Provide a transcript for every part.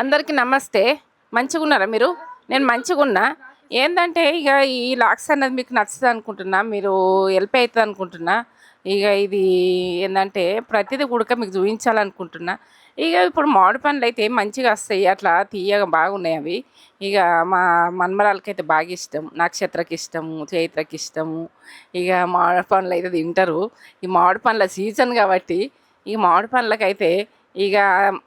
అందరికీ నమస్తే. మంచిగా ఉన్నారా మీరు? నేను మంచిగున్నా. ఏంటంటే ఇక ఈ లాక్స్ అన్నది మీకు నచ్చుతుంది అనుకుంటున్నా. మీరు హెల్ప్ అవుతుంది అనుకుంటున్నా. ఇక ఇది ఏంటంటే ప్రతిదీ ఉడక మీకు చూపించాలనుకుంటున్నా. ఇక ఇప్పుడు మామిడి పండ్లు అయితే మంచిగా వస్తాయి. అట్లా తీయగా బాగున్నాయి అవి. ఇక మా మన్మరాలకి అయితే బాగా ఇష్టం. నక్షత్రకి ఇష్టము చైత్రకి ఇష్టము. ఇక మామిడి పండ్లు అయితే తింటారు. ఈ మామిడి పండ్ల సీజన్ కాబట్టి ఈ మామిడి పండ్లకైతే ఇక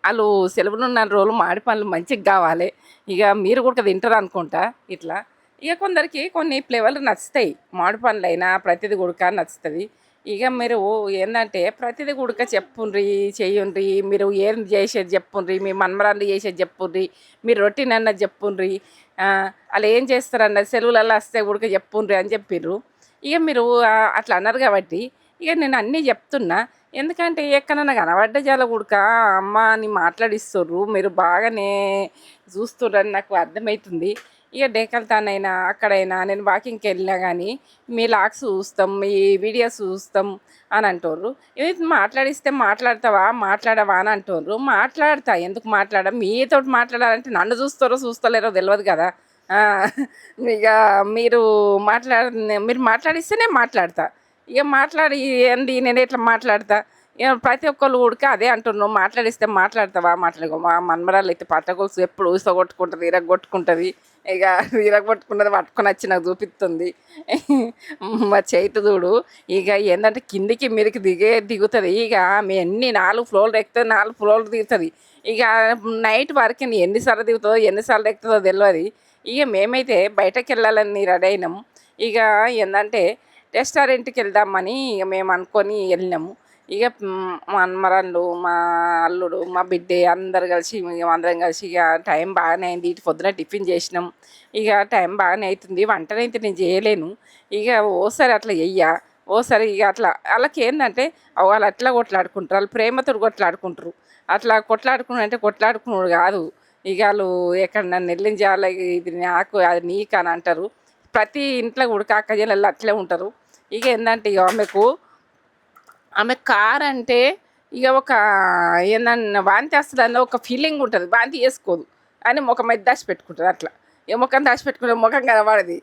వాళ్ళు సెలవులు ఉన్న రోజులు మామిడి పండ్లు మంచిగా కావాలి. ఇక మీరు కూడా తింటారు అనుకుంటా ఇట్లా. ఇక కొందరికి కొన్ని ఫ్లేవర్లు నచ్చుతాయి. మామిడి పండ్లు అయినా ప్రతిది గుడక నచ్చుతుంది. ఇక మీరు ఏంటంటే ప్రతిది గుడక చెప్పుండ్రి చెయ్యుండ్రి మీరు ఏం చేసేది చెప్పుండ్రి మీ మన్మరాన్ని చేసేది చెప్పుండ్రి మీరు రొటీన్ అన్నది చెప్పుండ్రి అలా ఏం చేస్తారన్నది సెలవులలో వస్తే గుడక చెప్పుండ్రి అని చెప్పిర్రు. ఇక మీరు అట్లా అన్నారు కాబట్టి ఇక నేను అన్నీ చెప్తున్నా. ఎందుకంటే ఎక్కడన్నా కనబడ్డ జాల ఉడక అమ్మ అని మాట్లాడిస్తుర్రు మీరు బాగానే చూస్తుర్రని నాకు అర్థమవుతుంది ఇక డేకల్తానైనా అక్కడైనా నేను వాకింగ్కి వెళ్ళినా కానీ మీ లాక్స్ చూస్తాం మీ వీడియోస్ చూస్తాం అని అంటారు ఇది మాట్లాడిస్తే మాట్లాడతావా మాట్లాడవా అని అంటారు మాట్లాడతా ఎందుకు మాట్లాడ? మీతో మాట్లాడాలంటే నన్ను చూస్తారో చూస్తలేరో తెలియదు కదా. ఇక మీరు మాట్లాడ మీరు మాట్లాడిస్తే నేను మాట్లాడతా. ఇక మాట్లాడి ఏంది నేను ఎట్లా మాట్లాడతా? ఇక ప్రతి ఒక్కళ్ళు ఊడికే అదే అంటున్నావు. మాట్లాడిస్తే మాట్లాడతావా? మాట్లాడుకో. మా మన్మరాలు అయితే పట్టగొలుసు ఎప్పుడు ఊసగొట్టుకుంటుంది ఇరగొట్టుకుంటుంది. ఇక ఇరగొట్టుకున్నది పట్టుకొని వచ్చి నాకు చూపిస్తుంది. మా చేతి చూడు ఇక ఏంటంటే కిందికి మీదకి దిగే దిగుతుంది. ఇక మీ ఎన్ని నాలుగు ఫ్లోర్లు ఎక్కుతుంది నాలుగు ఫ్లోర్లు దిగుతుంది ఇక నైట్ వరకు ఎన్నిసార్లు దిగుతుందో ఎన్నిసార్లు ఎక్కుతుందో తెలియదు ఇక మేమైతే బయటకు వెళ్ళాలని రెడీ అయినాం. ఇక ఏంటంటే రెస్టారెంట్కి వెళ్దామని ఇక మేము అనుకొని వెళ్ళినాము. ఇక మా అన్నమరాళ్ళు మా అల్లుడు మా బిడ్డ అందరు కలిసి అందరం కలిసి ఇక టైం బాగానే అయింది. ఇటు పొద్దున టిఫిన్ చేసినాం. ఇక టైం బాగానే అవుతుంది. వంటనైతే నేను చేయలేను. ఇక ఓసారి అట్లా చెయ్యా. ఓసారి ఇక అట్లా వాళ్ళకి ఏంటంటే వాళ్ళు అట్లా కొట్లాడుకుంటారు. వాళ్ళు ప్రేమతో కొట్లాడుకుంటారు. అట్లా కొట్లాడుకున్న అంటే కొట్లాడుకున్నాడు కాదు. ఇక వాళ్ళు ఎక్కడ నన్ను వెళ్ళించాలి ఇది నాకు అది నీకు అని అంటారు. ప్రతి ఇంట్లో కూడా అక్క అట్లే ఉంటారు. ఇక ఏంటంటే ఇక ఆమెకు ఆమె కార్ అంటే ఇక ఒక ఏందన్నా వాంతి వస్తుందన్న ఒక ఫీలింగ్ ఉంటుంది. వాంతి చేసుకోదు. అని ముఖం మీద దాచి పెట్టుకుంటుంది అట్లా. ఏ ముఖం దాచి పెట్టుకుంటే ముఖం కనబడది.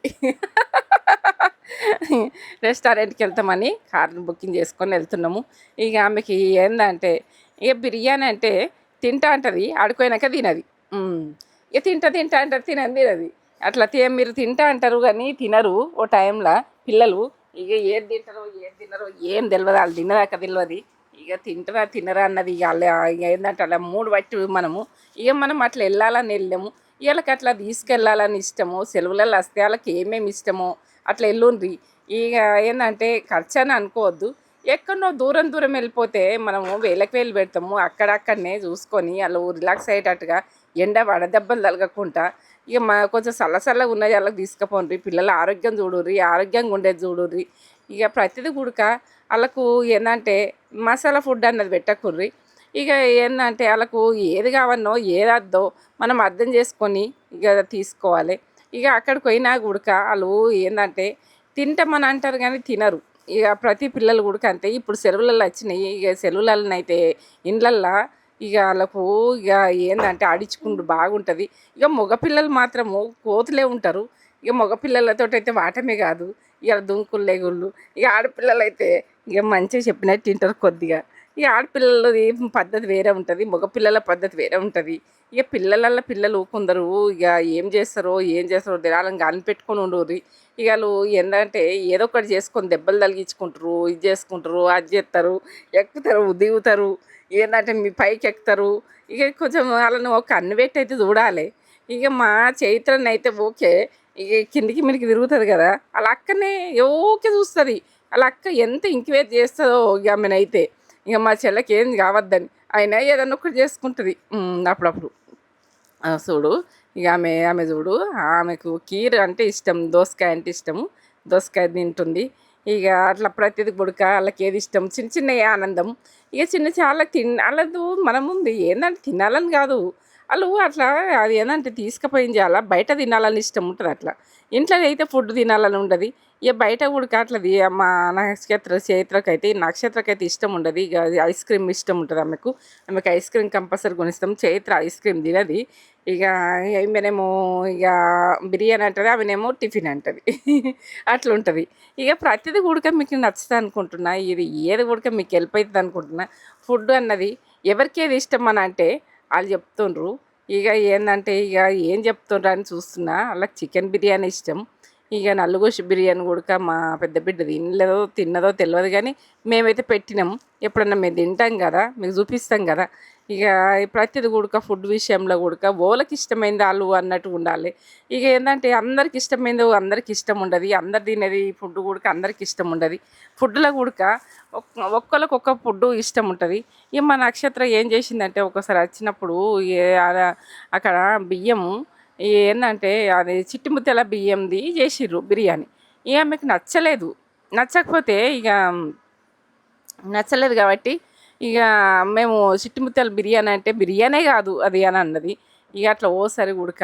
రెస్టారెంట్కి వెళ్తామని కార్ని బుకింగ్ చేసుకొని వెళ్తున్నాము. ఇక ఆమెకి ఏందంటే ఇక బిర్యానీ అంటే తింటా అంటది. ఆడుకోయినాక తినది. ఇక తింటా తింటా అంటారు తినది తినది. అట్లా తి- మీరు తింటా అంటారు కానీ తినరు ఓ టైంలో. పిల్లలు ఇక ఏది తింటారో ఏది తినరో ఏం తెలియదు వాళ్ళు తినదాక తెలియదు ఇక తింటారా తినరా అన్నది ఇక వాళ్ళ ఏంటంటే అలా మూడు బట్టి మనము. ఇక మనం అట్లా వెళ్ళాలని వెళ్ళాము. వీళ్ళకి అట్లా తీసుకెళ్ళాలని ఇష్టము. సెలవులలో వస్తే వాళ్ళకి ఏమేమి ఇష్టమో అట్లా వెళ్ళుండ్రి. ఇక ఏంటంటే ఖర్చు అని అనుకోవద్దు. ఎక్కడో దూరం దూరం వెళ్ళిపోతే మనము వేలకు వేలు పెడతాము. అక్కడక్కడనే చూసుకొని వాళ్ళు రిలాక్స్ అయ్యేటట్టుగా ఎండ వడదెబ్బలు తలగకుండా ఇక మా కొంచెం చల్లచల్లగా ఉన్న వాళ్ళకి తీసుకుపోండి పిల్లల ఆరోగ్యం చూడుర్రి ఆరోగ్యంగా ఉండేది చూడుర్రి. ఇక ప్రతిదీ కూడక వాళ్ళకు ఏంటంటే మసాలా ఫుడ్ అన్నది పెట్టకుర్రి. ఇక ఏంటంటే వాళ్ళకు ఏది కావన్నో ఏది వద్దో మనం అర్థం చేసుకొని ఇక తీసుకోవాలి. ఇక అక్కడికి పోయినా కూడక వాళ్ళు ఏంటంటే తింటామని అంటారు కానీ తినరు. ఇక ప్రతి పిల్లలు కూడక అంతే. ఇప్పుడు సెలవులలో వచ్చినాయి. ఇక సెలవులలో అయితే ఇండ్లల్లో ఇక వాళ్ళకు ఇక ఏంటంటే ఆడించుకుంటూ బాగుంటుంది. ఇక మగపిల్లలు మాత్రము కోతులే ఉంటారు. ఇక మగపిల్లలతో అయితే వాటమే కాదు. ఇక దుంకులు లేగుళ్ళు ఇక ఆడపిల్లలు అయితే ఇక మంచిగా చెప్పినట్టు తింటారు కొద్దిగా. ఇక ఆడపిల్లలది పద్ధతి వేరే ఉంటుంది మగపిల్లల పద్ధతి వేరే ఉంటుంది. ఇక పిల్లల పిల్లలు కొందరు ఇక ఏం చేస్తారో ఏం చేస్తారో దినాలను గాని పెట్టుకొని ఉండరు. ఇక వాళ్ళు ఏంటంటే ఏదో ఒకటి చేసుకొని దెబ్బలు తగిలించుకుంటారు ఇది చేసుకుంటారు అది చేస్తారు ఎక్కుతారు దిగుతారు. ఏంటంటే మీ పైకి ఎక్కుతారు. ఇక కొంచెం వాళ్ళని ఒక అన్ని అయితే చూడాలి. ఇక మా చైత్రని అయితే ఓకే ఇక కిందికి మీదకి తిరుగుతుంది కదా వాళ్ళ అక్కనే ఓకే చూస్తుంది. వాళ్ళ అక్క ఎంత ఇంక్వైర్ చేస్తుందో ఇక ఆమెనైతే. ఇక మా చెల్లెకి ఏం కావద్దని. అయినా ఏదన్నా ఒకటి చేసుకుంటుంది. అప్పుడప్పుడు. చూడు ఇక ఆమె ఆమె చూడు ఆమెకు కీర్ అంటే ఇష్టం దోసకాయ అంటే ఇష్టము. దోసకాయ తింటుంది. ఇక అట్లా ప్రతిది గుడక వాళ్ళకి ఏది ఇష్టం? చిన్న చిన్న ఆనందం. ఇక చిన్న చాలా తిన్ వాళ్ళదు మనముంది. ఏంటంటే తినాలని కాదు. వాళ్ళు అట్లా అది ఏంటంటే తీసుకుపోయింది అలా బయట తినాలని ఇష్టం ఉంటుంది అట్లా. ఇంట్లో అయితే ఫుడ్ తినాలని ఉండదు. ఇక బయట కూడా అట్లది మా నక్షత్ర చైత్రకి అయితే నక్షత్రకి అయితే ఇష్టం ఉండదు. ఇక అది ఐస్ క్రీమ్ ఇష్టం ఉంటుంది ఆమెకు. ఆమెకు ఐస్ క్రీమ్ కంపల్సరీ కొనిస్తాం. చైత్ర ఐస్ క్రీమ్ తినది. ఇక ఈమెనేమో ఇక బిర్యానీ అంటది ఆమెనేమో టిఫిన్ అంటది. అట్లా ఉంటుంది. ఇక ప్రతిదీ కూడా మీకు నచ్చుతుంది అనుకుంటున్నా. ఇది ఏది కూడా మీకు హెల్ప్ అవుతుంది అనుకుంటున్నా. ఫుడ్ అన్నది ఎవరికి ఏది ఇష్టం అని అంటే వాళ్ళు చెప్తుండ్రు. ఇక ఏంటంటే ఇక ఏం చెప్తుండ్రు అని చూస్తున్నా. వాళ్ళకి చికెన్ బిర్యానీ ఇష్టం. ఇక నల్లుగోషి బిర్యానీ కూడా మా పెద్ద బిడ్డ తినలేదో తిన్నదో తెలియదు కానీ మేమైతే పెట్టినాం. ఎప్పుడన్నా మేము తింటాం కదా మీకు చూపిస్తాం కదా. ఇక ప్రతిది కూడక ఫుడ్ విషయంలో కూడక ఓలకి ఇష్టమైంది వాళ్ళు అన్నట్టు ఉండాలి. ఇక ఏంటంటే అందరికి ఇష్టమైంది అందరికి ఇష్టం ఉండదు. అందరు తినేది ఫుడ్ కూడక అందరికి ఇష్టం ఉండదు. ఫుడ్లో కూడక ఒక్కరికి ఒక్క ఫుడ్ ఇష్టం ఉంటుంది. ఇక మా నక్షత్రం ఏం చేసిందంటే ఒకసారి వచ్చినప్పుడు అక్కడ బియ్యము ఏంటంటే అది చిట్టి ముత్యాల బియ్యంది చేసిర్రు బిర్యానీ. ఇక ఆమెకు నచ్చలేదు. నచ్చకపోతే ఇక నచ్చలేదు కాబట్టి ఇక మేము చిట్టుముత్యాల బిర్యానీ అంటే బిర్యానీ కాదు అది అని అన్నది. ఇక అట్లా ఓసారి ఉడక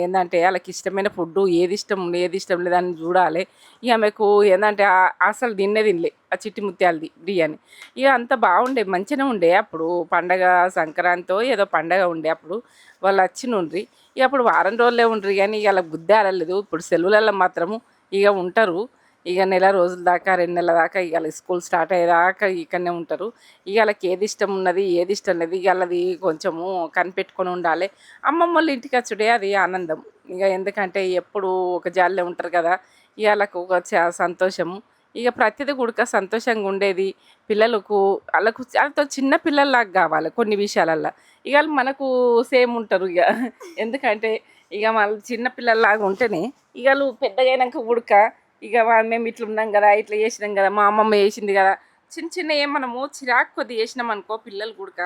ఏంటంటే వాళ్ళకి ఇష్టమైన ఫుడ్ ఏది ఇష్టం ఏది ఇష్టం లేదని చూడాలి. ఇక ఆమెకు ఏంటంటే అసలు తిన్నే తినలే ఆ చిట్టి ముత్యాలది బిర్యానీ. ఇక అంత బాగుండే మంచిగా ఉండే అప్పుడు. పండగ సంక్రాంతితో ఏదో పండగ ఉండే అప్పుడు. వాళ్ళు వచ్చిన ఉండ్రి ఇక అప్పుడు వారం రోజులే ఉండ్రి కానీ ఇక అలా బుద్ధి ఆడలేదు ఇప్పుడు సెలవులలో మాత్రము ఇక ఉంటారు. ఇక నెల రోజుల దాకా రెండు నెలల దాకా ఇవాళ స్కూల్ స్టార్ట్ అయ్యేదాకా ఇక్కడనే ఉంటారు. ఇవాళకి వాళ్ళకి ఏది ఇష్టం ఉన్నది ఏది ఇష్టం లేదు ఇవాళది వాళ్ళది కొంచెము కనిపెట్టుకొని ఉండాలి. అమ్మమ్మ వాళ్ళ ఇంటికి వచ్చుడే అది ఆనందం. ఇక ఎందుకంటే ఎప్పుడు ఒక జాలిలో ఉంటారు కదా ఇవాళకు వాళ్ళకు ఒక చా- సంతోషము. ఇక ప్రతిదీ కూడా సంతోషంగా ఉండేది. పిల్లలకు వాళ్ళకు వాళ్ళతో చిన్న పిల్లల్లాగా కావాలి కొన్ని విషయాలల్లో. ఇక వాళ్ళు మనకు సేమ్ ఉంటారు ఇక. ఎందుకంటే ఇక వాళ్ళు చిన్న పిల్లల్లాగా ఉంటేనే ఇక వాళ్ళు పెద్దగా ఉడక ఇక మేము ఇట్లా ఉన్నాం కదా ఇట్లా చేసినాం కదా మా అమ్మమ్మ చేసింది కదా. చిన్న చిన్న ఏం మనము చిరాకు కొద్ది చేసినాం అనుకో పిల్లలు కూడక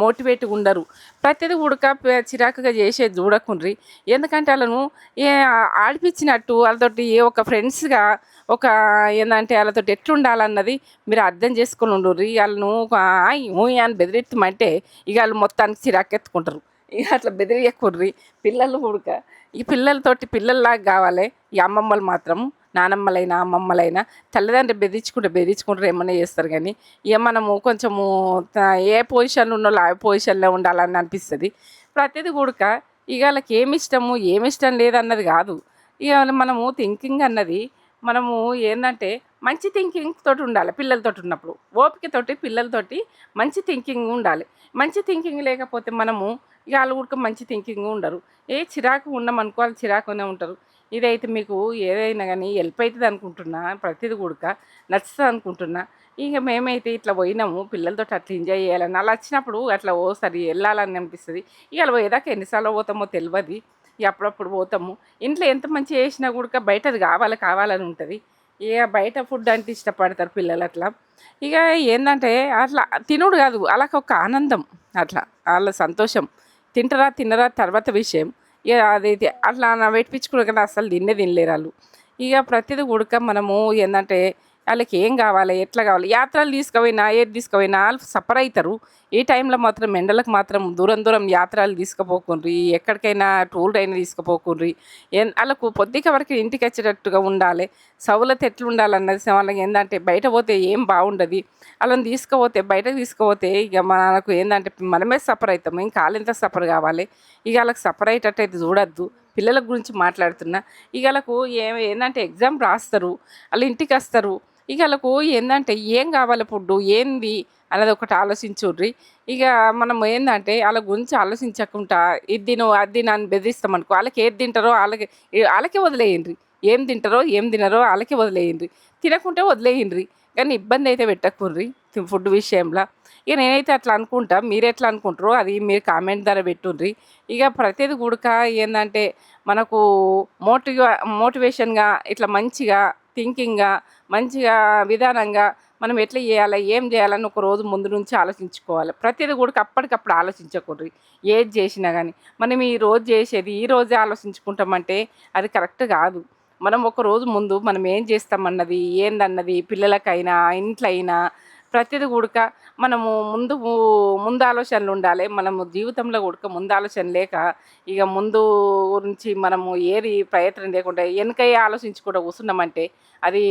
మోటివేట్గా ఉండరు. ప్రతిదీ ఉడక చిరాకుగా చేసేది చూడకుండ్రి. ఎందుకంటే వాళ్ళను ఏ ఆడిపించినట్టు వాళ్ళతోటి ఏ ఒక ఫ్రెండ్స్గా ఒక ఏంటంటే వాళ్ళతో ఎట్లుండాలన్నది మీరు అర్థం చేసుకొని ఉండరు వాళ్ళను ఒక ఆయ్ అని బెదిరెత్తమంటే ఇక వాళ్ళు మొత్తానికి చిరాకెత్తుకుంటారు. ఇక అట్లా బెదిరియకుర్రి పిల్లలు ఉడక ఈ పిల్లలతోటి పిల్లల్లాగా కావాలి ఈ అమ్మమ్మలు మాత్రం. నానమ్మలైనా అమ్మమ్మలైనా తల్లిదండ్రులు బెదిరించుకుంటే బెదిరించుకుంటారు ఏమన్నా చేస్తారు కానీ ఇక మనము కొంచెము ఏ పొజిషన్లో ఉన్నోళ్ళు ఆ పొజిషన్లో ఉండాలని అనిపిస్తుంది. ప్రతిదీ కూడక ఇక వాళ్ళకి ఏమి ఇష్టము ఏమి ఇష్టం లేదన్నది కాదు. ఇక మనము థింకింగ్ అన్నది మనము ఏంటంటే మంచి థింకింగ్ తోటి ఉండాలి పిల్లలతోటి ఉన్నప్పుడు. ఓపికతోటి పిల్లలతోటి మంచి థింకింగ్ ఉండాలి. మంచి థింకింగ్ లేకపోతే మనము ఇక వాళ్ళు కూడా మంచి థింకింగ్ ఉండరు. ఏ చిరాకు ఉన్నామనుకో వాళ్ళు చిరాకునే ఉంటారు. ఇదైతే మీకు ఏదైనా కానీ హెల్ప్ అవుతుంది అనుకుంటున్నా ప్రతిది కూడా నచ్చుతుంది అనుకుంటున్నా. ఇక మేమైతే ఇట్లా పోయినాము పిల్లలతో అట్లా ఎంజాయ్ చేయాలని. అలా వచ్చినప్పుడు అట్లా ఓసారి వెళ్ళాలని అనిపిస్తుంది. ఇక అలా పోయేదాకా ఎన్నిసార్లు పోతామో తెలియదు అప్పుడప్పుడు పోతాము. ఇంట్లో ఎంత మంచి చేసినా కూడా బయటది కావాలి కావాలని ఉంటుంది. ఇక బయట ఫుడ్ అంటే ఇష్టపడతారు పిల్లలు అట్లా. ఇక ఏంటంటే అట్లా తినుడు కాదు వాళ్ళకి ఒక ఆనందం అట్లా వాళ్ళ సంతోషం. తింటరా తినరా తర్వాత విషయం. ఇక అది ఇది అట్లా నా కానీ అసలు తిన్నే తినలేరు వాళ్ళు. ఇక ప్రతిదీ ఉడక మనము ఏంటంటే వాళ్ళకి ఏం కావాలి ఎట్లా కావాలి? యాత్రలు తీసుకుపోయినా ఏది తీసుకుపోయినా వాళ్ళు సఫర్ అవుతారు ఈ టైంలో మాత్రం ఎండలకు మాత్రం దూరం దూరం యాత్రలు తీసుకుపోకుండ్రి ఎక్కడికైనా టూర్ అయినా తీసుకుపోకుండ్రి. వాళ్ళకు పొద్దుక వరకు ఇంటికి వచ్చేటట్టుగా ఉండాలి. సౌలత ఎట్లా ఉండాలన్నది వాళ్ళకి ఏంటంటే బయట పోతే ఏం బాగుండదు. వాళ్ళని తీసుకుపోతే బయటకు తీసుకుపోతే ఇక మనకు ఏంటంటే మనమే సఫర్ అవుతాము ఇంకా వాళ్ళు సఫర్ కావాలి? ఇక వాళ్ళకి సఫర్ అయ్యేటట్టు అయితే చూడద్దు. పిల్లల గురించి మాట్లాడుతున్నా. ఇక వాళ్ళకు ఏ ఏంటంటే ఎగ్జామ్ రాస్తారు. వాళ్ళు ఇంటికి వస్తారు. ఇక వాళ్ళకు ఏంటంటే ఏం కావాలి ఫుడ్ ఏంది? అనేది ఒకటి ఆలోచించుర్రి. ఇక మనం ఏంటంటే వాళ్ళ గురించి ఆలోచించకుండా ఇది తిను అది తిను అని వాళ్ళకి ఏది తింటారో వాళ్ళకి వాళ్ళకే వదిలేయండి ఏం తింటారో ఏం తినరో వాళ్ళకే వదిలేయండి తినకుంటే వదిలేయండి కానీ ఇబ్బంది అయితే పెట్టకుర్రి ఫుడ్ విషయంలో. ఇక నేనైతే అట్లా అనుకుంటా మీరు ఎట్లా అనుకుంటారో అది మీరు కామెంట్ ద్వారా పెట్టుండ్రి ఇక ప్రతిది కూడా ఏంటంటే మనకు మోటివే మోటివేషన్గా ఇట్లా మంచిగా థింకింగ్గా మంచిగా విధానంగా మనం ఎట్లా చేయాలి ఏం చేయాలని ఒక రోజు ముందు నుంచి ఆలోచించుకోవాలి. ప్రతిదీ కూడా అప్పటికప్పుడు ఆలోచించకూడదు. ఏది చేసినా కానీ మనం ఈ రోజు చేసేది ఈ రోజే ఆలోచించుకుంటామంటే అది కరెక్ట్ కాదు. మనం ఒక రోజు ముందు మనం ఏం చేస్తామన్నది ఏందన్నది పిల్లలకైనా ఇంట్లో అయినా ప్రతిది కూడక మనము ముందు ముందు ఆలోచనలు ఉండాలి. మనము జీవితంలో కూడక ముందు ఆలోచన లేక ఇక ముందు గురించి మనము ఏది ప్రయత్నం లేకుండా వెనకయ్యే ఆలోచించుకుంటూ కూర్చున్నామంటే అది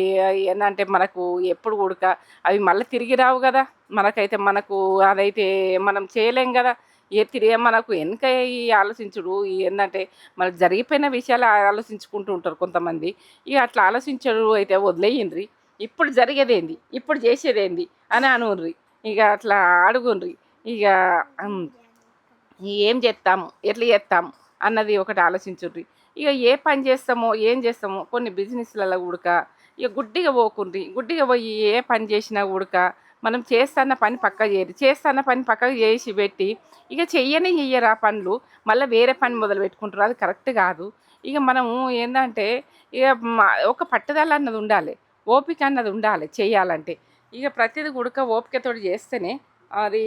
ఏంటంటే మనకు ఎప్పుడు కూడక అవి మళ్ళీ తిరిగి రావు కదా. మనకైతే మనకు అదైతే మనం చేయలేం కదా. ఏ తిరిగే మనకు వెనక ఈ ఆలోచించుడు ఏంటంటే మన జరిగిపోయిన విషయాలు ఆలోచించుకుంటూ ఉంటారు కొంతమంది. ఇక అట్లా ఆలోచించడు అయితే వదిలేయండి. ఇప్పుడు జరిగేదేంది? ఇప్పుడు చేసేదేంది? అని అనుర్రి. ఇక అట్లా అడుగుండ్రి ఇక ఏం చేస్తాము ఎట్లా చేస్తాము అన్నది ఒకటి ఆలోచించుర్రి. ఇక ఏ పని చేస్తామో ఏం చేస్తామో కొన్ని బిజినెస్లలో ఉడక ఇక గుడ్డిగా పోకుండ్రి గుడ్డిగా పోయి ఏ పని చేసినా ఉడక మనం చేస్తున్న పని పక్క చేయరు చేస్తున్న పని పక్కకు చేసి పెట్టి ఇక చెయ్యనే చెయ్యరు ఆ పనులు. మళ్ళీ వేరే పని మొదలు పెట్టుకుంటారు. అది కరెక్ట్ కాదు. ఇక మనము ఏంటంటే ఇక ఒక పట్టుదల అన్నది ఉండాలి. ఓపిక అన్నది ఉండాలి చేయాలంటే. ఇక ప్రతిదీ గుడక ఓపికతో చేస్తేనే అది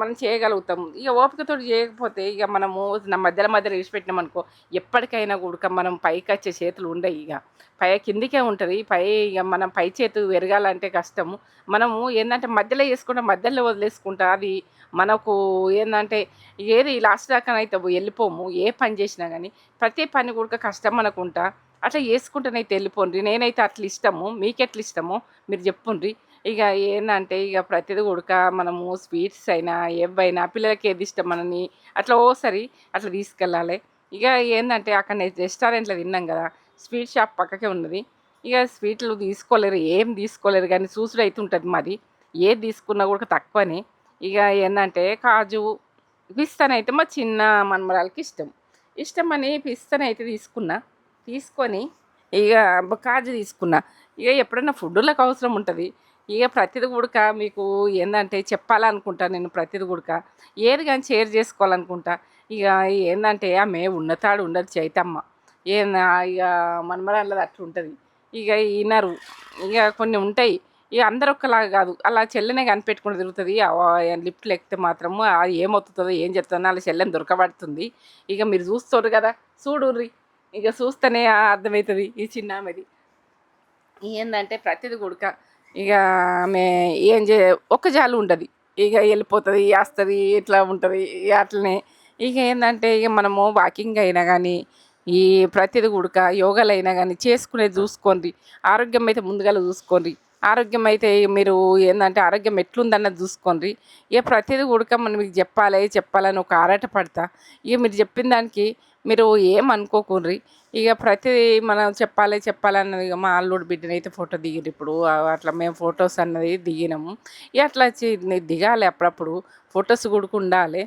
మనం చేయగలుగుతాం. ఇక ఓపికతో చేయకపోతే ఇక మనము నా మధ్యలో మధ్యలో విడిచిపెట్టినాం అనుకో ఎప్పటికైనా ఉడక మనం పైకి వచ్చే చేతులు ఉండవు ఇక. పై కిందికే ఉంటుంది. పై ఇక మనం పై చేతు ఎరగాలంటే కష్టము. మనము ఏంటంటే మధ్యలో వేసుకుంటా మధ్యలో వదిలేసుకుంటా అది మనకు ఏంటంటే ఏది లాస్ట్ దాకా అయితే వెళ్ళిపోము. ఏ పని చేసినా కానీ ప్రతి పని కూడా కష్టం అనుకుంటా. అట్లా చేసుకుంటేనైతే వెళ్ళిపోండి నేనైతే అట్లా ఇష్టము. మీకు ఎట్లా ఇష్టమో? మీరు చెప్పుండ్రి. ఇక ఏంటంటే ఇక ప్రతిది ఉడక మనము స్వీట్స్ అయినా ఏవైనా పిల్లలకి ఏది ఇష్టం మనని అట్లా ఓసారి అట్లా తీసుకెళ్ళాలి. ఇక ఏంటంటే అక్కడ రెస్టారెంట్లో తిన్నాం కదా స్వీట్ షాప్ పక్కకే ఉన్నది. ఇక స్వీట్లు తీసుకోలేరు ఏం తీసుకోలేరు కానీ చూసుడు అయితే ఉంటుంది మాది. ఏది తీసుకున్నా కూడా తక్కువనే. ఇక ఏంటంటే కాజు పిస్తానైతే మా చిన్న మనమరాలకి ఇష్టం. ఇష్టం అని పిస్తానైతే తీసుకున్నా. తీసుకొని ఇక బ- కాజు తీసుకున్నా. ఇక ఎప్పుడైనా ఫుడ్లకు అవసరం ఉంటుంది. ఇక ప్రతిది కూడక మీకు ఏంటంటే చెప్పాలనుకుంటా నేను ప్రతిది కూడక ఏది కానీ షేర్ చేసుకోవాలనుకుంటా. ఇక ఏంటంటే ఆమె ఉన్నతాడు ఉండదు చైతమ్మ. ఏనా ఇక మనమరాళ్ళది అట్లా ఉంటుంది. ఇక వినరు ఇక కొన్ని ఉంటాయి. ఇక అందరు ఒకలాగా కాదు. అలా చెల్లెనే కనిపెట్టుకుని తిరుగుతుంది. లిఫ్ట్లు ఎక్కితే మాత్రము అది ఏమవుతుందో ఏం చెప్తుందో అలా చెల్లెని దొరకబడుతుంది. ఇక మీరు చూస్తారు కదా. చూడుర్రి. ఇక చూస్తేనే అర్థమవుతుంది ఈ చిన్న ఆమెది ఏంటంటే ప్రతిది కొడుక ఇక ఆమె ఏం చే ఒక్క జాలు ఉండదు. ఇక వెళ్ళిపోతుంది వస్తుంది ఇట్లా ఉంటుంది అట్లనే. ఇక ఏంటంటే ఇక మనము వాకింగ్ అయినా కానీ ఈ ప్రతిది కూడక యోగాలు అయినా కానీ చేసుకునేది చూసుకోండి. ఆరోగ్యం అయితే ముందుగా చూసుకోండి. ఆరోగ్యం అయితే మీరు ఏంటంటే ఆరోగ్యం ఎట్లుందన్నది చూసుకోండి. ఇక ప్రతిది కూడక మనం మీకు చెప్పాలి చెప్పాలని ఒక ఆరాట పడతా. ఇక మీరు చెప్పిన దానికి మీరు ఏమనుకోకుండ్రి ఇక ప్రతి మనం చెప్పాలి చెప్పాలన్నది ఇక మా అల్లుడు బిడ్డని అయితే ఫోటో దిగిరు ఇప్పుడు. అట్లా మేము ఫొటోస్ అన్నది దిగినాము. ఇక అట్లా దిగాలి అప్పుడప్పుడు. ఫొటోస్ కూడా ఉండాలి.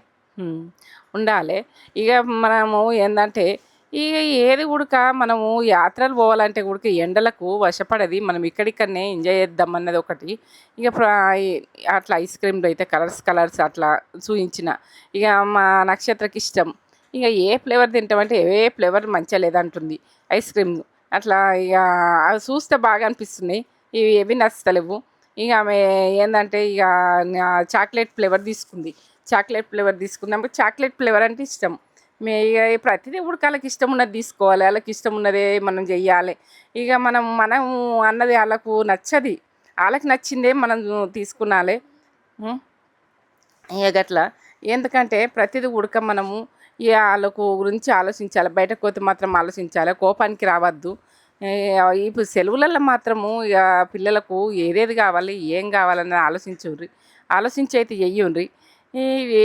ఉండాలి. ఇక మనము ఏంటంటే ఇక ఏది కూడక మనము యాత్రలు పోవాలంటే కూడక ఎండలకు వశపడది. మనం ఇక్కడిక్కడనే ఎంజాయ్ చేద్దాం అన్నది ఒకటి. ఇక ప్ర- అట్లా ఐస్ క్రీమ్లు అయితే కలర్స్ కలర్స్ అట్లా చూపించిన ఇక మా నక్షత్రకి ఇష్టం. ఇక ఏ ఫ్లేవర్ తింటామంటే ఏ ఫ్లేవర్ మంచిగా లేదంటుంది. ఐస్ క్రీమ్ అట్లా ఇక అవి చూస్తే బాగా అనిపిస్తున్నాయి. ఇవి ఏవి నచ్చలేవు. ఇక ఆమె ఏంటంటే ఇక చాక్లెట్ ఫ్లేవర్ తీసుకుంది. చాక్లెట్ ఫ్లేవర్ తీసుకుందాము చాక్లెట్ ఫ్లేవర్ అంటే ఇష్టం. మే ఇక ప్రతిదీ ఉడకాలకి ఇష్టం ఉన్నది తీసుకోవాలి. వాళ్ళకి ఇష్టం ఉన్నదే మనం చెయ్యాలి. ఇక మనం మనం అన్నది వాళ్ళకు నచ్చది. వాళ్ళకి నచ్చిందే మనం తీసుకున్నాలే. ఇక గట్లా. ఎందుకంటే ప్రతిదీ ఉడక మనము వాళ్ళకు గురించి ఆలోచించాలి. బయటకు పోతే మాత్రం ఆలోచించాలి. కోపానికి రావద్దు. ఇప్పుడు సెలవులలో మాత్రము ఇక పిల్లలకు ఏదేది కావాలి ఏం కావాలని ఆలోచించుర్రి. ఆలోచించి అయితే చెయ్యుండ్రి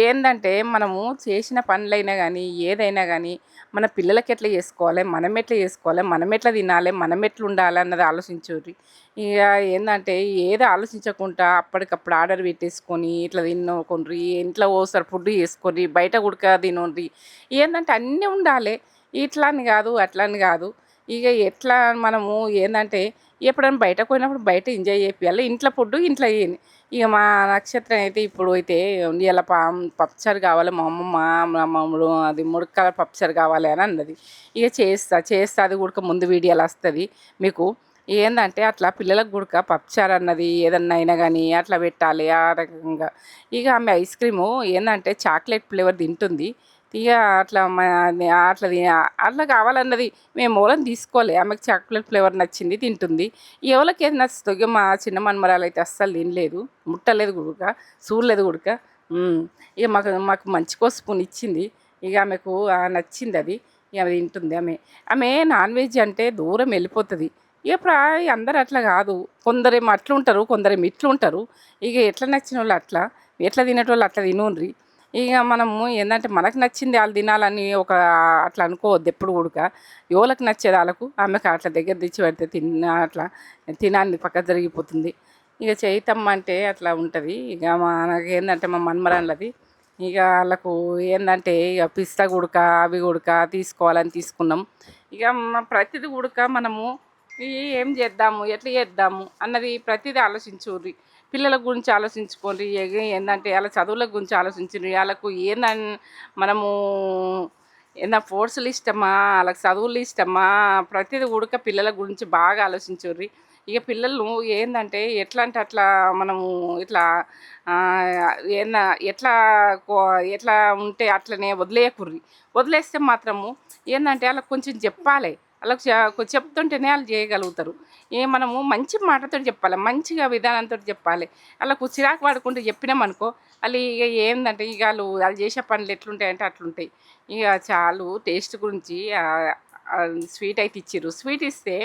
ఏంటంటే మనము చేసిన పనులైనా కానీ ఏదైనా కానీ మన పిల్లలకి ఎట్లా చేసుకోవాలి? మనం ఎట్లా చేసుకోవాలి? మనం ఎట్లా తినాలి? మనం ఎట్లా ఉండాలి? అన్నది ఆలోచించుర్రి. ఇక ఏంటంటే ఏది ఆలోచించకుండా అప్పటికప్పుడు ఆర్డర్ పెట్టేసుకొని ఇట్లా తినుకోండి ఇంట్లో ఓసారి ఫుడ్ చేసుకొని బయట ఉడక తినండి ఏంటంటే అన్నీ ఉండాలి. ఇట్లా అని కాదు అట్లా అని కాదు. ఇక ఎట్లా మనము ఏంటంటే ఎప్పుడైనా బయటకు పోయినప్పుడు బయట ఎంజాయ్ చేయాలి ఇంట్లో ఫుడ్ ఇంట్లో చేయని ఇక మా నక్షత్రం అయితే ఇప్పుడు అయితే ఇలా పా పప్పుచారు కావాలి. మా అమ్మమ్మ మా మామూలు అది ముడకల పప్పుచారు కావాలి అని అన్నది. ఇక చేస్తా చేస్తా. అది ఉడక ముందు వీడియోలు వస్తుంది. మీకు ఏందంటే అట్లా పిల్లలకు గుడక పప్పుచారు అన్నది ఏదన్నా అయినా కానీ అట్లా పెట్టాలి ఆ రకంగా. ఇక ఆమె ఐస్ క్రీము ఏందంటే చాక్లెట్ ఫ్లేవర్ తింటుంది. ఇక అట్లా మా అట్లా అట్లా కావాలన్నది మేము మూలం తీసుకోలే. ఆమెకు చాక్లెట్ ఫ్లేవర్ నచ్చింది తింటుంది. ఎవరికి ఏది నచ్చుతుంది మా చిన్న మనమరాలు అయితే అస్సలు తినలేదు. ముట్టలేదు గుడుక చూడలేదు గుడుక. ఇక మాకు మాకు మంచి స్పూన్ ఇచ్చింది ఇక ఆమెకు నచ్చింది అది. ఇక అది తింటుంది ఆమె. ఆమె నాన్ వెజ్ అంటే దూరం వెళ్ళిపోతుంది. ఇక ప్రా అందరు అట్లా కాదు. కొందరేమో అట్లుంటారు కొందరేమో ఉంటారు ఇక ఎట్లా నచ్చిన వాళ్ళు అట్లా? ఎట్లా తినేటోళ్ళు అట్లా తినుండ్రి? ఇక మనము ఏంటంటే మనకు నచ్చింది వాళ్ళు తినాలని ఒక అట్లా అనుకోవద్దు ఎప్పుడు కూడక. ఎవరికి నచ్చేది వాళ్ళకు ఆమెకు అట్లా దగ్గర తెచ్చి పెడితే తిన్న అట్లా తినాన్ని పక్క జరిగిపోతుంది. ఇక చేయితమ్మ అంటే అట్లా ఉంటుంది. ఇక మనకి ఏంటంటే మా మన్మరాళ్ళది. ఇక వాళ్ళకు ఏంటంటే ఇక పిస్తా గుడక అవి గుడక తీసుకోవాలని తీసుకున్నాం. ఇక ప్రతిది గుడక మనము ఏం చేద్దాము ఎట్లా చేద్దాము అన్నది ప్రతిదీ ఆలోచించుర్రి. పిల్లల గురించి ఆలోచించుకోండి. ఏంటంటే వాళ్ళ చదువుల గురించి ఆలోచించండి వాళ్ళకు ఏందని మనము ఏదైనా ఫోర్సులు ఇష్టమా వాళ్ళకి చదువులు ఇష్టమా ప్రతిదీ ఉడక పిల్లల గురించి బాగా ఆలోచించుర్రి. ఇక పిల్లలు ఏంటంటే ఎట్లా అంటే అట్లా మనము ఇట్లా ఆ, ఏంద ఎట్లా కో- ఎట్లా ఉంటే అట్లనే వదిలేయకుర్రి. వదిలేస్తే మాత్రము ఏంటంటే వాళ్ళకి కొంచెం చెప్పాలి. వాళ్ళకి చెప్తుంటేనే వాళ్ళు చేయగలుగుతారు. ఏ మనము మంచి మాటతో చెప్పాలి మంచిగా విధానంతో చెప్పాలి. వాళ్ళకు చిరాకు పడుకుంటూ చెప్పినామనుకో వాళ్ళు ఇక ఏంటంటే ఇక వాళ్ళు వాళ్ళు చేసే పనులు ఎట్లుంటాయంటే అట్లుంటాయి. ఇక చాలు టేస్ట్ గురించి స్వీట్ అయితే ఇచ్చిర్రు. స్వీట్ ఇస్తే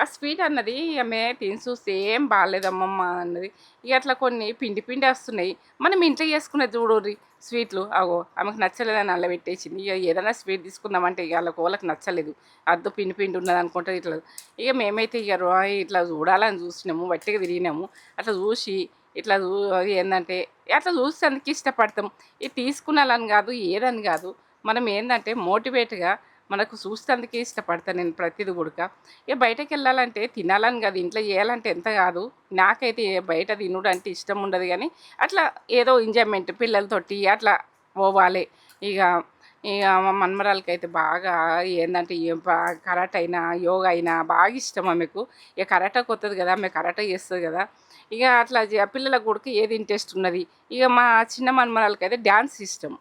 ఆ స్వీట్ అన్నది ఆమె తిని చూస్తే ఏం బాగాలేదమ్మమ్మ అన్నది. ఇక అట్లా కొన్ని పిండి పిండి వస్తున్నాయి. మనం ఇంట్లో చేసుకునేది చూడండి స్వీట్లు. అగో ఆమెకు నచ్చలేదని అల్ల పెట్టేసింది. ఇక ఏదైనా స్వీట్ తీసుకుందామంటే ఇక వాళ్ళ వాళ్ళకి నచ్చలేదు. అద్దు పిండి పిండి ఉన్నది అనుకుంటుంది ఇట్లా. ఇక మేమైతే ఇక రో- ఇట్లా చూడాలని చూసినాము. బట్టిగా తిరిగినాము. అట్లా చూసి ఇట్లా చూ ఏంటంటే అట్లా చూసి అందుకు ఇష్టపడతాం. ఇది తీసుకున్నాలని కాదు ఏదని కాదు. మనం ఏంటంటే మోటివేట్గా మనకు చూస్తేందుకే ఇష్టపడతాను నేను ప్రతిది కూడా ఇక బయటకు వెళ్ళాలంటే తినాలని కాదు ఇంట్లో చేయాలంటే ఎంత కాదు. నాకైతే బయట తినుడు అంటే ఇష్టం ఉండదు కానీ అట్లా ఏదో ఎంజాయ్మెంట్ పిల్లలతోటి అట్లా పోవాలి. ఇక ఇక మన్మరాలకి అయితే బాగా ఏంటంటే కరాట అయినా యోగా అయినా బాగా ఇష్టం ఆమెకు. ఇక కరాట కొత్తది కదా ఆమె కరాట చేస్తుంది కదా. ఇక అట్లా జ- పిల్లల కొడుకు ఏది ఇంట్రెస్ట్ ఉన్నది? ఇక మా చిన్న మన్మరాలకి అయితే డ్యాన్స్ ఇష్టం.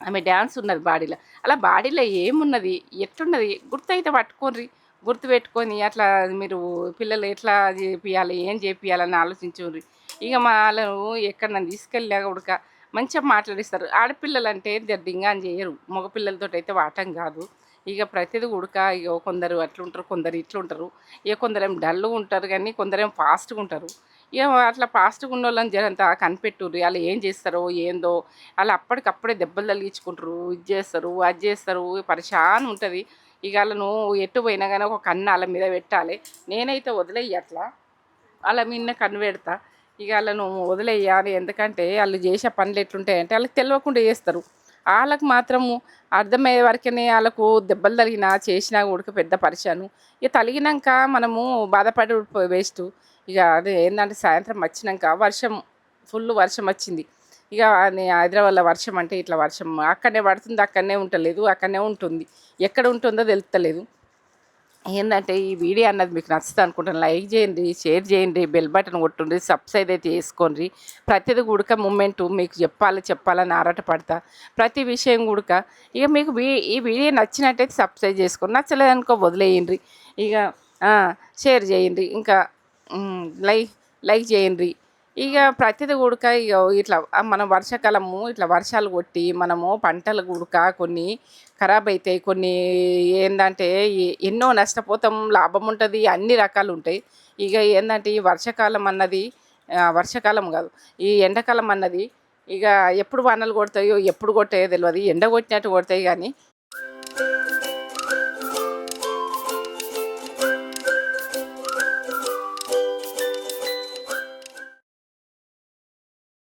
ఆమె డ్యాన్స్ ఉన్నది బాడీలో. అలా బాడీలో ఏమున్నది? ఎట్లున్నది? గుర్తు అయితే పట్టుకోర్రి గుర్తు పెట్టుకొని అట్లా మీరు పిల్లలు ఎట్లా చేపియాలి? ఏం చేపియాలని ఆలోచించుర్రి ఇక మా వాళ్ళను ఎక్కడ నన్ను తీసుకెళ్ళా ఉడక మంచిగా మాట్లాడిస్తారు. ఆడపిల్లలు అంటే దర్దింగ అని చేయరు. మగపిల్లలతో అయితే వాటం కాదు. ఇక ప్రతిది ఉడక. ఇక కొందరు అట్లుంటారు కొందరు ఇట్లుంటారు. ఇక కొందరేం డల్గా ఉంటారు కానీ కొందరేం ఫాస్ట్గా ఉంటారు ఇక అట్లా ఫాస్ట్గా ఉన్న వాళ్ళని జరంతా కనిపెట్టుర్రు. వాళ్ళు ఏం చేస్తారో ఏందో. వాళ్ళు అప్పటికప్పుడే దెబ్బలు తగిలించుకుంటారు. ఇది చేస్తారు అది చేస్తారు. పరిశాన్ ఉంటుంది. ఇక వాళ్ళను ఎటు పోయినా కానీ ఒక కన్ను వాళ్ళ మీద పెట్టాలి. నేనైతే వదిలేయి అట్లా. వాళ్ళ మీద కన్ను పెడతా. ఇక వాళ్ళను వదిలేయాలి ఎందుకంటే వాళ్ళు చేసే పనులు ఎట్లుంటాయంటే వాళ్ళకి తెలియకుండా చేస్తారు. వాళ్ళకు మాత్రము అర్థమయ్యే వరకనే వాళ్ళకు దెబ్బలు తగిలినా చేసినా కూడా పెద్ద పరిచాను ఇక తలిగినాక మనము బాధపడి వేస్ట్ ఇక అదే ఏంటంటే సాయంత్రం వచ్చినాక వర్షం ఫుల్ వర్షం వచ్చింది. ఇక అది హైదరాబాద్లో వర్షం అంటే ఇట్లా వర్షం. అక్కడనే పడుతుంది అక్కడనే ఉంటలేదు అక్కడనే ఉంటుంది. ఎక్కడ ఉంటుందో తెలుస్తలేదు ఏంటంటే ఈ వీడియో అన్నది మీకు నచ్చుతుంది అనుకుంటాను లైక్ చేయండి షేర్ చేయండి బెల్ బటన్ కొట్టుండి సబ్స్క్రైబ్ అయితే చేసుకోండి. ప్రతిది గుడక మూమెంట్ మీకు చెప్పాలి చెప్పాలని ఆరాటపడతా ప్రతి విషయం గుడక. ఇక మీకు ఈ వీడియో నచ్చినట్టయితే సబ్స్క్రైబ్ చేసుకోండి. నచ్చలేదనుకో వదిలేయండి. ఇక షేర్ చేయండి. ఇంకా లైక్ లైక్ చేయండి. ఇక ప్రతిది గుడక ఇక ఇట్లా మనం వర్షాకాలము ఇట్లా వర్షాలు కొట్టి మనము పంటలు గుడక కొన్ని ఖరాబ్ అవుతాయి కొన్ని ఏంటంటే ఎన్నో నష్టపోతాం లాభం ఉంటుంది అన్ని రకాలు ఉంటాయి. ఇక ఏంటంటే ఈ వర్షాకాలం అన్నది వర్షాకాలం కాదు ఈ ఎండాకాలం అన్నది ఇక ఎప్పుడు వానలు కొడతాయో ఎప్పుడు కొట్టాయో తెలియదు ఎండ కొట్టినట్టు కొడతాయి కానీ